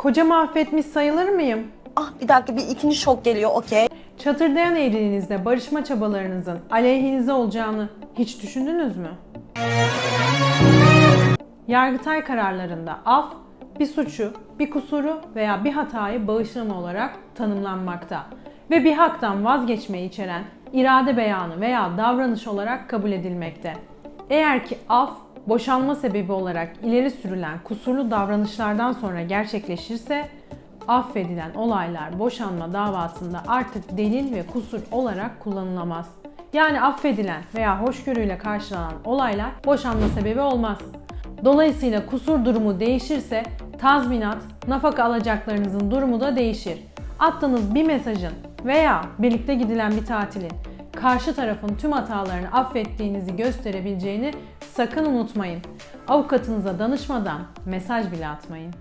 Kocamı affetmiş sayılır mıyım? Ah bir dakika bir ikinci şok geliyor okey. Çatırdayan evliliğinizde barışma çabalarınızın aleyhinize olacağını hiç düşündünüz mü? Yargıtay kararlarında af, bir suçu, bir kusuru veya bir hatayı bağışlama olarak tanımlanmakta ve bir haktan vazgeçmeyi içeren irade beyanı veya davranış olarak kabul edilmekte. Eğer ki af, boşanma sebebi olarak ileri sürülen kusurlu davranışlardan sonra gerçekleşirse, affedilen olaylar boşanma davasında artık delil ve kusur olarak kullanılamaz. Yani affedilen veya hoşgörüyle karşılanan olaylar boşanma sebebi olmaz. Dolayısıyla kusur durumu değişirse tazminat, nafaka alacaklarınızın durumu da değişir. Attığınız bir mesajın veya birlikte gidilen bir tatilin karşı tarafın tüm hatalarını affettiğinizi gösterebileceğini sakın unutmayın. Avukatınıza danışmadan mesaj bile atmayın.